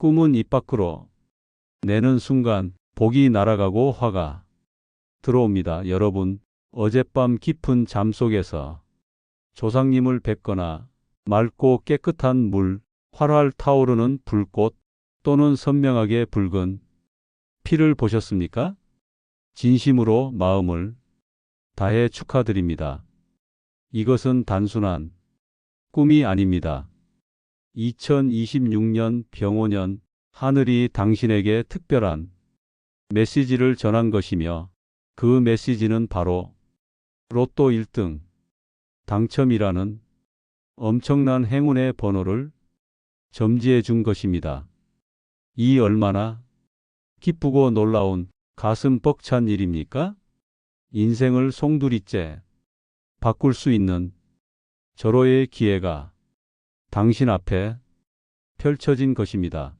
꿈은 입 밖으로 내는 순간 복이 날아가고 화가 들어옵니다. 여러분, 어젯밤 깊은 잠 속에서 조상님을 뵙거나 맑고 깨끗한 물, 활활 타오르는 불꽃 또는 선명하게 붉은 피를 보셨습니까? 진심으로 마음을 다해 축하드립니다. 이것은 단순한 꿈이 아닙니다. 2026년 병오년 하늘이 당신에게 특별한 메시지를 전한 것이며 그 메시지는 바로 로또 1등 당첨이라는 엄청난 행운의 번호를 점지해 준 것입니다. 이 얼마나 기쁘고 놀라운 가슴 벅찬 일입니까? 인생을 송두리째 바꿀 수 있는 절호의 기회가 당신 앞에 펼쳐진 것입니다.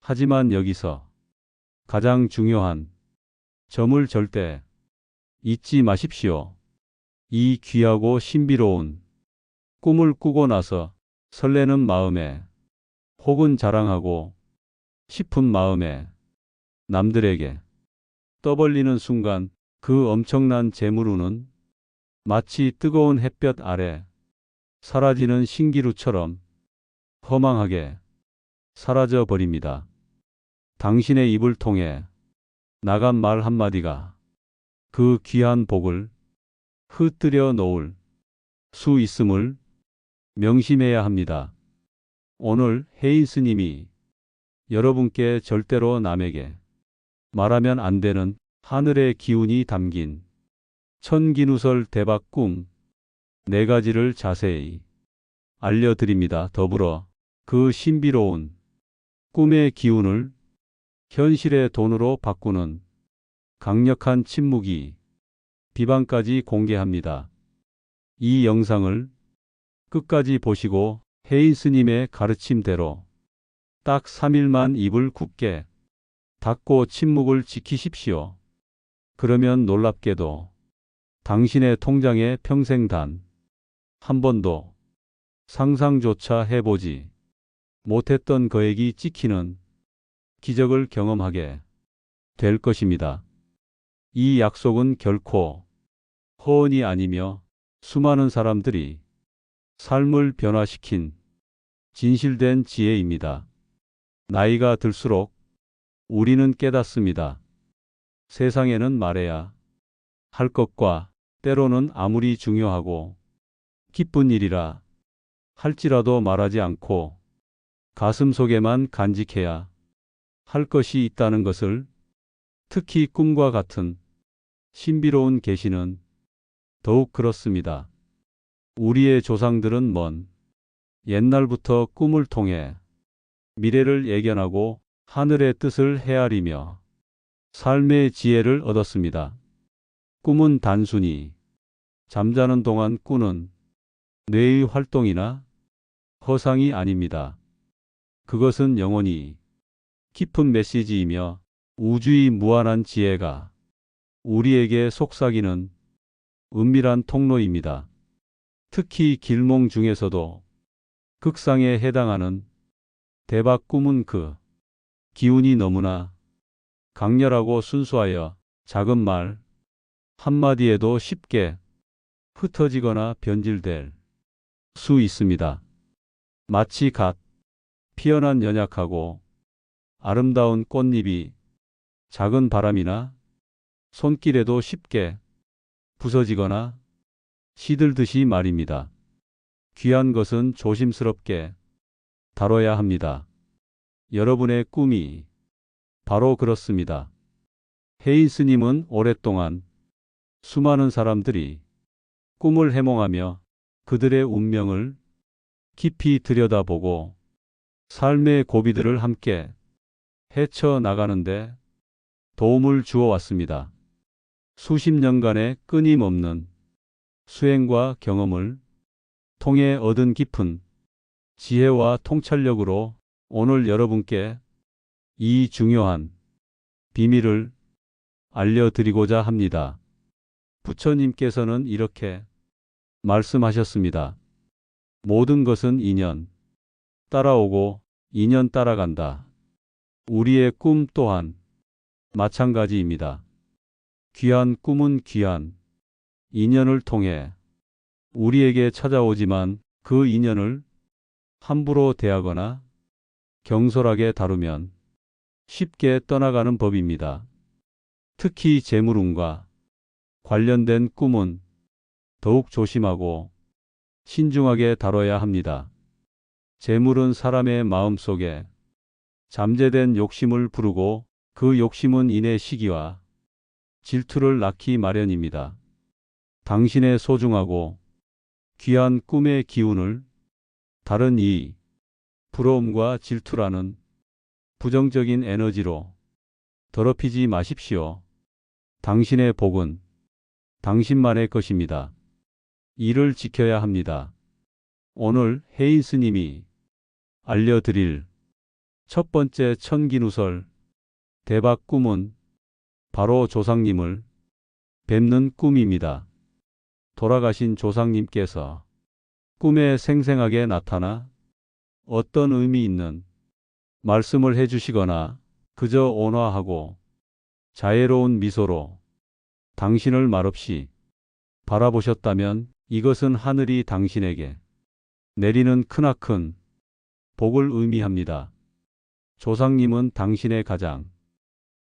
하지만 여기서 가장 중요한 점을 절대 잊지 마십시오. 이 귀하고 신비로운 꿈을 꾸고 나서 설레는 마음에 혹은 자랑하고 싶은 마음에 남들에게 떠벌리는 순간 그 엄청난 재물운은 마치 뜨거운 햇볕 아래 사라지는 신기루처럼 허망하게 사라져 버립니다. 당신의 입을 통해 나간 말 한마디가 그 귀한 복을 흩뜨려 놓을 수 있음을 명심해야 합니다. 오늘 혜인 스님이 여러분께 절대로 남에게 말하면 안 되는 하늘의 기운이 담긴 천기누설 대박 꿈 네 가지를 자세히 알려드립니다. 더불어 그 신비로운 꿈의 기운을 현실의 돈으로 바꾸는 강력한 침묵이 비방까지 공개합니다. 이 영상을 끝까지 보시고 혜인 스님의 가르침대로 딱 3일만 입을 굳게 닫고 침묵을 지키십시오. 그러면 놀랍게도 당신의 통장에 평생 단 한 번도 상상조차 해보지 못했던 거액이 찍히는 기적을 경험하게 될 것입니다. 이 약속은 결코 허언이 아니며 수많은 사람들이 삶을 변화시킨 진실된 지혜입니다. 나이가 들수록 우리는 깨닫습니다. 세상에는 말해야 할 것과 때로는 아무리 중요하고 기쁜 일이라 할지라도 말하지 않고 가슴 속에만 간직해야 할 것이 있다는 것을 특히 꿈과 같은 신비로운 계시는 더욱 그렇습니다. 우리의 조상들은 먼 옛날부터 꿈을 통해 미래를 예견하고 하늘의 뜻을 헤아리며 삶의 지혜를 얻었습니다. 꿈은 단순히 잠자는 동안 꾸는 뇌의 활동이나 허상이 아닙니다. 그것은 영원히 깊은 메시지이며 우주의 무한한 지혜가 우리에게 속삭이는 은밀한 통로입니다. 특히 길몽 중에서도 극상에 해당하는 대박 꿈은 그 기운이 너무나 강렬하고 순수하여 작은 말 한마디에도 쉽게 흩어지거나 변질될 수 있습니다. 마치 갓 피어난 연약하고 아름다운 꽃잎이 작은 바람이나 손길에도 쉽게 부서지거나 시들듯이 말입니다. 귀한 것은 조심스럽게 다뤄야 합니다. 여러분의 꿈이 바로 그렇습니다. 헤인 스님은 오랫동안 수많은 사람들이 꿈을 해몽하며 그들의 운명을 깊이 들여다보고 삶의 고비들을 함께 헤쳐나가는데 도움을 주어 왔습니다. 수십 년간의 끊임없는 수행과 경험을 통해 얻은 깊은 지혜와 통찰력으로 오늘 여러분께 이 중요한 비밀을 알려드리고자 합니다. 부처님께서는 이렇게 말씀하셨습니다. 모든 것은 인연 따라오고 인연 따라간다. 우리의 꿈 또한 마찬가지입니다. 귀한 꿈은 귀한 인연을 통해 우리에게 찾아오지만 그 인연을 함부로 대하거나 경솔하게 다루면 쉽게 떠나가는 법입니다. 특히 재물운과 관련된 꿈은 더욱 조심하고 신중하게 다뤄야 합니다. 재물은 사람의 마음 속에 잠재된 욕심을 부르고 그 욕심은 인의 시기와 질투를 낳기 마련입니다. 당신의 소중하고 귀한 꿈의 기운을 다른 이 부러움과 질투라는 부정적인 에너지로 더럽히지 마십시오. 당신의 복은 당신만의 것입니다. 이를 지켜야 합니다. 오늘 혜인 스님이 알려드릴 첫 번째 천기누설 대박 꿈은 바로 조상님을 뵙는 꿈입니다. 돌아가신 조상님께서 꿈에 생생하게 나타나 어떤 의미 있는 말씀을 해주시거나 그저 온화하고 자애로운 미소로 당신을 말없이 바라보셨다면 이것은 하늘이 당신에게 내리는 크나큰 복을 의미합니다. 조상님은 당신의 가장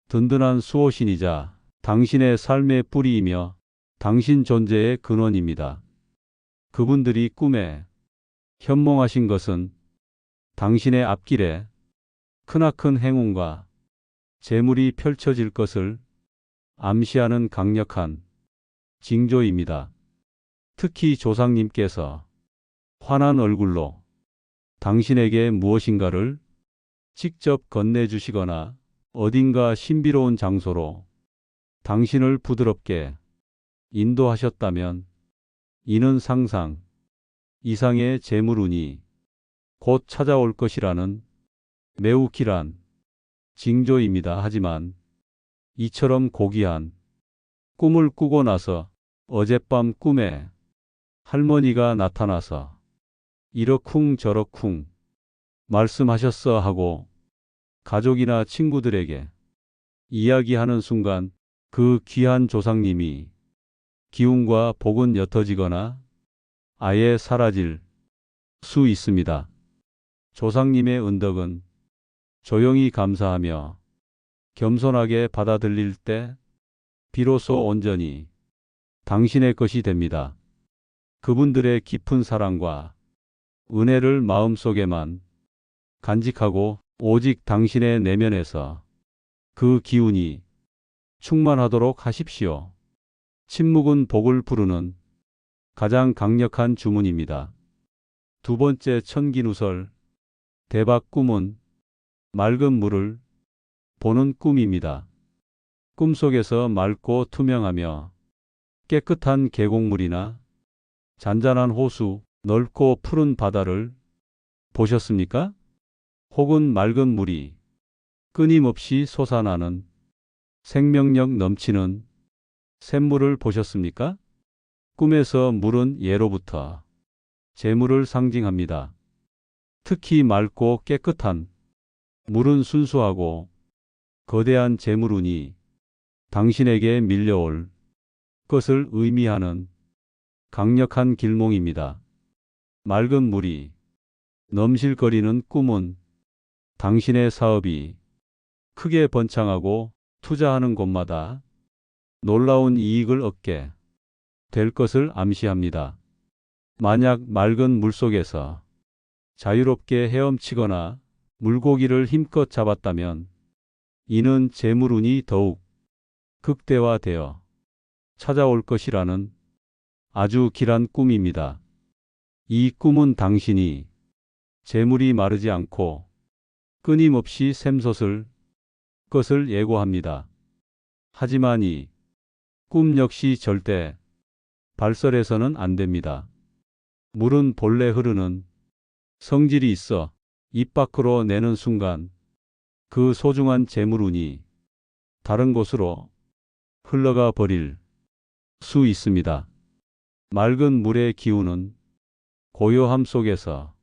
든든한 수호신이자 당신의 삶의 뿌리이며 당신 존재의 근원입니다. 그분들이 꿈에 현몽하신 것은 당신의 앞길에 크나큰 행운과 재물이 펼쳐질 것을 암시하는 강력한 징조입니다. 특히 조상님께서 환한 얼굴로 당신에게 무엇인가를 직접 건네주시거나 어딘가 신비로운 장소로 당신을 부드럽게 인도하셨다면 이는 상상 이상의 재물운이 곧 찾아올 것이라는 매우 길한 징조입니다. 하지만 이처럼 고귀한 꿈을 꾸고 나서 어젯밤 꿈에 할머니가 나타나서 이러쿵 저러쿵 말씀하셨어 하고 가족이나 친구들에게 이야기하는 순간 그 귀한 조상님이 기운과 복은 옅어지거나 아예 사라질 수 있습니다. 조상님의 은덕은 조용히 감사하며 겸손하게 받아들일 때 비로소 온전히 당신의 것이 됩니다. 그분들의 깊은 사랑과 은혜를 마음속에만 간직하고 오직 당신의 내면에서 그 기운이 충만하도록 하십시오. 침묵은 복을 부르는 가장 강력한 주문입니다. 두 번째 천기누설 대박 꿈은 맑은 물을 보는 꿈입니다. 꿈속에서 맑고 투명하며 깨끗한 계곡물이나 잔잔한 호수, 넓고 푸른 바다를 보셨습니까? 혹은 맑은 물이 끊임없이 솟아나는 생명력 넘치는 샘물을 보셨습니까? 꿈에서 물은 예로부터 재물을 상징합니다. 특히 맑고 깨끗한 물은 순수하고 거대한 재물운이 당신에게 밀려올 것을 의미하는 강력한 길몽입니다. 맑은 물이 넘실거리는 꿈은 당신의 사업이 크게 번창하고 투자하는 곳마다 놀라운 이익을 얻게 될 것을 암시합니다. 만약 맑은 물 속에서 자유롭게 헤엄치거나 물고기를 힘껏 잡았다면 이는 재물운이 더욱 극대화되어 찾아올 것이라는 아주 길한 꿈입니다. 이 꿈은 당신이 재물이 마르지 않고 끊임없이 샘솟을 것을 예고합니다. 하지만 이 꿈 역시 절대 발설해서는 안 됩니다. 물은 본래 흐르는 성질이 있어 입 밖으로 내는 순간 그 소중한 재물운이 다른 곳으로 흘러가 버릴 수 있습니다. 맑은 물의 기운은 고요함 속에서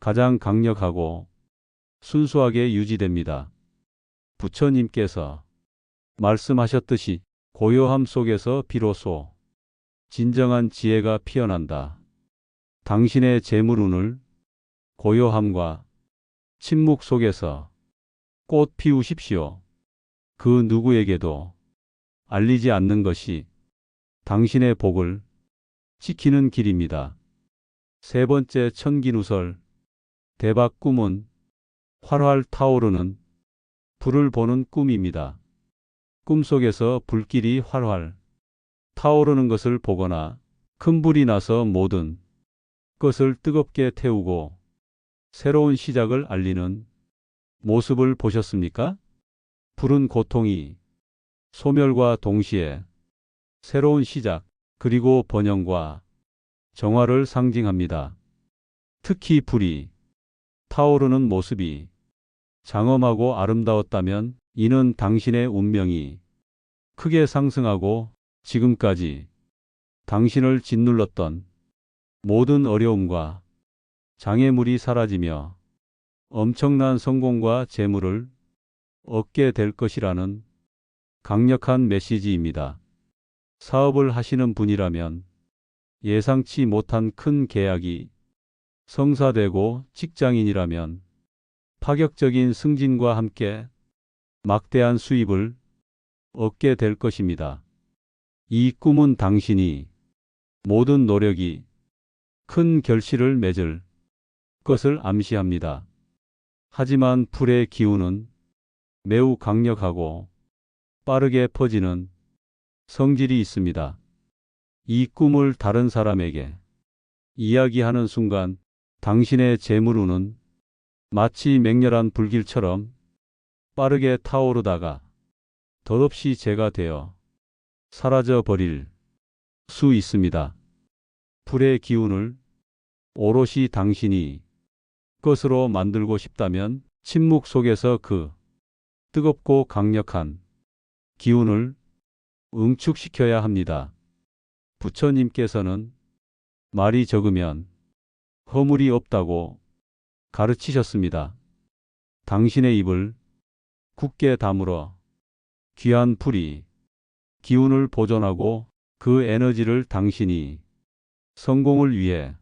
가장 강력하고 순수하게 유지됩니다. 부처님께서 말씀하셨듯이 고요함 속에서 비로소 진정한 지혜가 피어난다. 당신의 재물운을 고요함과 침묵 속에서 꽃 피우십시오. 그 누구에게도 알리지 않는 것이 당신의 복을 지키는 길입니다. 세 번째 천기누설 대박 꿈은 활활 타오르는 불을 보는 꿈입니다. 꿈속에서 불길이 활활 타오르는 것을 보거나 큰 불이 나서 모든 것을 뜨겁게 태우고 새로운 시작을 알리는 모습을 보셨습니까? 불은 고통이 소멸과 동시에 새로운 시작 그리고 번영과 정화를 상징합니다. 특히 불이 타오르는 모습이 장엄하고 아름다웠다면 이는 당신의 운명이 크게 상승하고 지금까지 당신을 짓눌렀던 모든 어려움과 장애물이 사라지며 엄청난 성공과 재물을 얻게 될 것이라는 강력한 메시지입니다. 사업을 하시는 분이라면 예상치 못한 큰 계약이 성사되고 직장인이라면 파격적인 승진과 함께 막대한 수입을 얻게 될 것입니다. 이 꿈은 당신이 모든 노력이 큰 결실을 맺을 것을 암시합니다. 하지만 불의 기운은 매우 강력하고 빠르게 퍼지는 성질이 있습니다. 이 꿈을 다른 사람에게 이야기하는 순간 당신의 재물운은 마치 맹렬한 불길처럼 빠르게 타오르다가 덧없이 재가 되어 사라져 버릴 수 있습니다. 불의 기운을 오롯이 당신이 것으로 만들고 싶다면 침묵 속에서 그 뜨겁고 강력한 기운을 응축시켜야 합니다. 부처님께서는 말이 적으면 허물이 없다고 가르치셨습니다. 당신의 입을 굳게 다물어 귀한 풀이 기운을 보존하고 그 에너지를 당신이 성공을 위해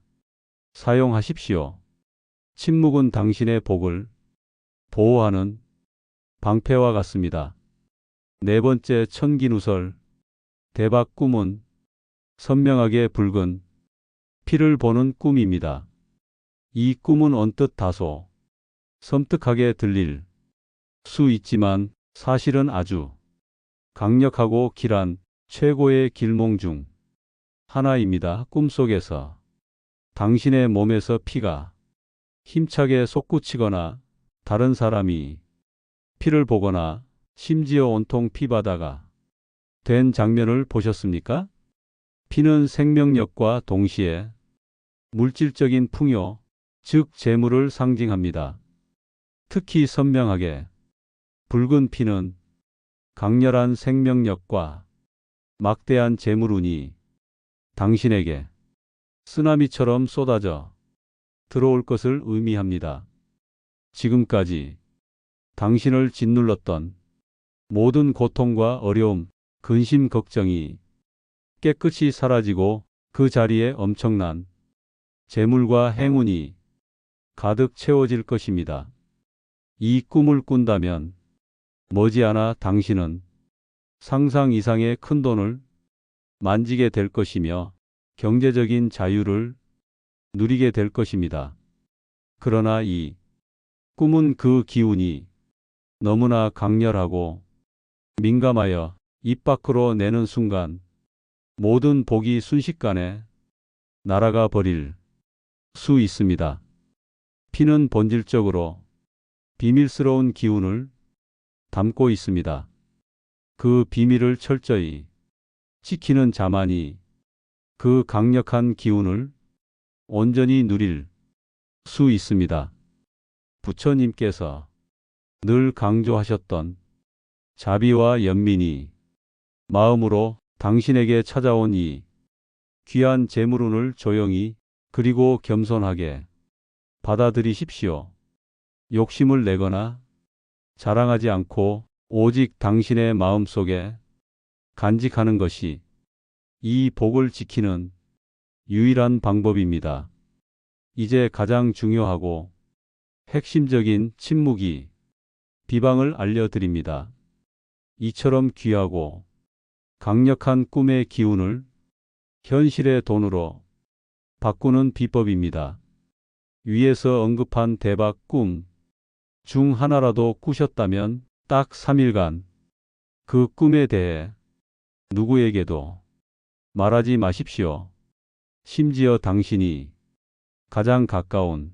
사용하십시오. 침묵은 당신의 복을 보호하는 방패와 같습니다. 네 번째 천기누설 대박 꿈은 선명하게 붉은 피를 보는 꿈입니다. 이 꿈은 언뜻 다소 섬뜩하게 들릴 수 있지만 사실은 아주 강력하고 길한 최고의 길몽 중 하나입니다. 꿈속에서 당신의 몸에서 피가 힘차게 솟구치거나 다른 사람이 피를 보거나 심지어 온통 피바다가 된 장면을 보셨습니까? 피는 생명력과 동시에 물질적인 풍요, 즉 재물을 상징합니다. 특히 선명하게 붉은 피는 강렬한 생명력과 막대한 재물운이 당신에게 쓰나미처럼 쏟아져 들어올 것을 의미합니다. 지금까지 당신을 짓눌렀던 모든 고통과 어려움, 근심, 걱정이 깨끗이 사라지고 그 자리에 엄청난 재물과 행운이 가득 채워질 것입니다. 이 꿈을 꾼다면 머지않아 당신은 상상 이상의 큰 돈을 만지게 될 것이며 경제적인 자유를 누리게 될 것입니다. 그러나 이 꿈은 그 기운이 너무나 강렬하고 민감하여 입 밖으로 내는 순간 모든 복이 순식간에 날아가 버릴 수 있습니다. 피는 본질적으로 비밀스러운 기운을 담고 있습니다. 그 비밀을 철저히 지키는 자만이 그 강력한 기운을 온전히 누릴 수 있습니다. 부처님께서 늘 강조하셨던 자비와 연민이 마음으로 당신에게 찾아온 이 귀한 재물운을 조용히 그리고 겸손하게 받아들이십시오. 욕심을 내거나 자랑하지 않고 오직 당신의 마음 속에 간직하는 것이 이 복을 지키는 유일한 방법입니다. 이제 가장 중요하고 핵심적인 침묵이 비방을 알려드립니다. 이처럼 귀하고 강력한 꿈의 기운을 현실의 돈으로 바꾸는 비법입니다. 위에서 언급한 대박 꿈 중 하나라도 꾸셨다면 딱 3일간 그 꿈에 대해 누구에게도 말하지 마십시오. 심지어 당신이 가장 가까운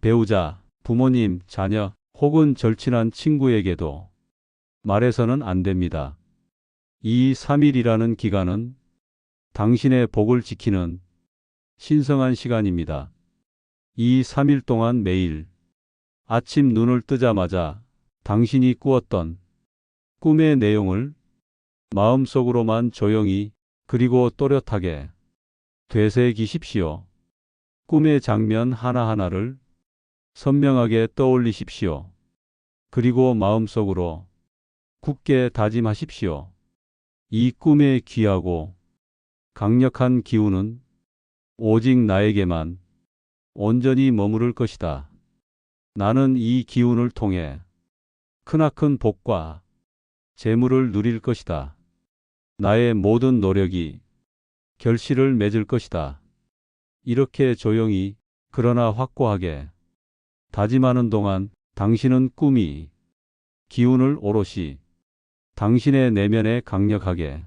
배우자, 부모님, 자녀 혹은 절친한 친구에게도 말해서는 안 됩니다. 이 3일이라는 기간은 당신의 복을 지키는 신성한 시간입니다. 이 3일 동안 매일 아침 눈을 뜨자마자 당신이 꾸었던 꿈의 내용을 마음속으로만 조용히 그리고 또렷하게 되새기십시오. 꿈의 장면 하나하나를 선명하게 떠올리십시오. 그리고 마음속으로 굳게 다짐하십시오. 이 꿈의 귀하고 강력한 기운은 오직 나에게만 온전히 머무를 것이다. 나는 이 기운을 통해 크나큰 복과 재물을 누릴 것이다. 나의 모든 노력이 결실을 맺을 것이다. 이렇게 조용히 그러나 확고하게 다짐하는 동안 당신은 꿈이 기운을 오롯이 당신의 내면에 강력하게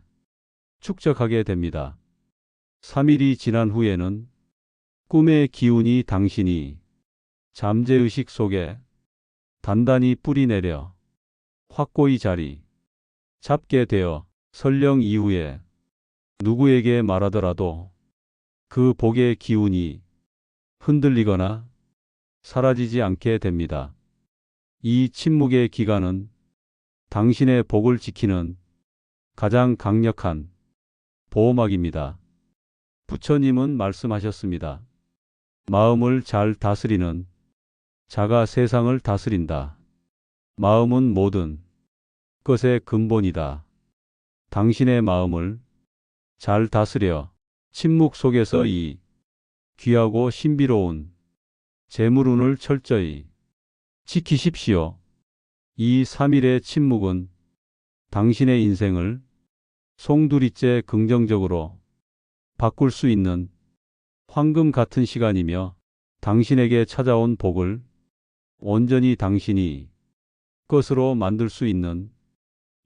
축적하게 됩니다. 3일이 지난 후에는 꿈의 기운이 당신이 잠재의식 속에 단단히 뿌리내려 확고히 자리 잡게 되어 설령 이후에 누구에게 말하더라도 그 복의 기운이 흔들리거나 사라지지 않게 됩니다. 이 침묵의 기간은 당신의 복을 지키는 가장 강력한 보호막입니다. 부처님은 말씀하셨습니다. 마음을 잘 다스리는 자가 세상을 다스린다. 마음은 모든 것의 근본이다. 당신의 마음을 잘 다스려 침묵 속에서 이 귀하고 신비로운 재물운을 철저히 지키십시오. 이 3일의 침묵은 당신의 인생을 송두리째 긍정적으로 바꿀 수 있는 황금 같은 시간이며 당신에게 찾아온 복을 온전히 당신이 것으로 만들 수 있는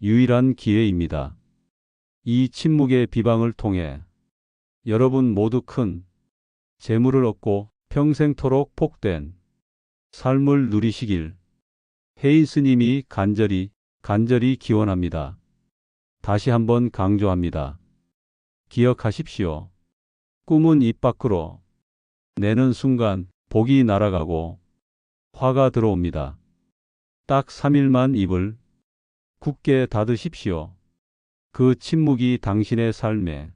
유일한 기회입니다. 이 침묵의 비방을 통해 여러분 모두 큰 재물을 얻고 평생토록 복된 삶을 누리시길 해인 스님이 간절히 간절히 기원합니다. 다시 한번 강조합니다. 기억하십시오. 꿈은 입 밖으로 내는 순간 복이 날아가고 화가 들어옵니다. 딱 3일만 입을 굳게 닫으십시오. 그 침묵이 당신의 삶에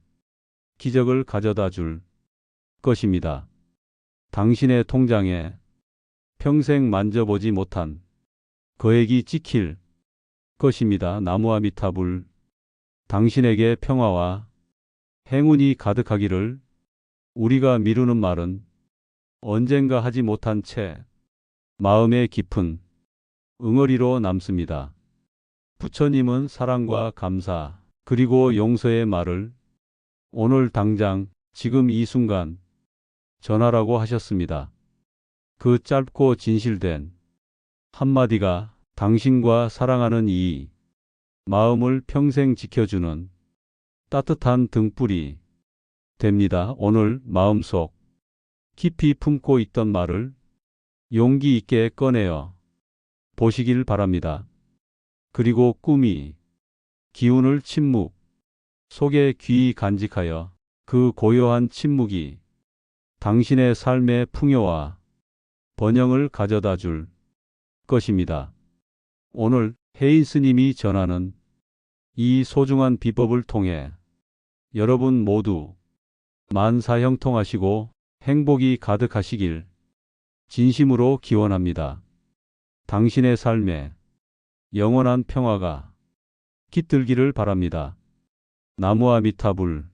기적을 가져다 줄 것입니다. 당신의 통장에 평생 만져보지 못한 거액이 찍힐 것입니다. 나무아미타불 당신에게 평화와 행운이 가득하기를 우리가 미루는 말은 언젠가 하지 못한 채 마음의 깊은 응어리로 남습니다. 부처님은 사랑과 감사 그리고 용서의 말을 오늘 당장 지금 이 순간 전하라고 하셨습니다. 그 짧고 진실된 한마디가 당신과 사랑하는 이 마음을 평생 지켜주는 따뜻한 등불이 됩니다. 오늘 마음속 깊이 품고 있던 말을 용기 있게 꺼내어 보시길 바랍니다. 그리고 꿈이 기운을 침묵 속에 귀히 간직하여 그 고요한 침묵이 당신의 삶의 풍요와 번영을 가져다 줄 것입니다. 오늘 혜인 스님이 전하는 이 소중한 비법을 통해 여러분 모두 만사형통하시고 행복이 가득하시길 진심으로 기원합니다. 당신의 삶에 영원한 평화가 깃들기를 바랍니다. 나무아미타불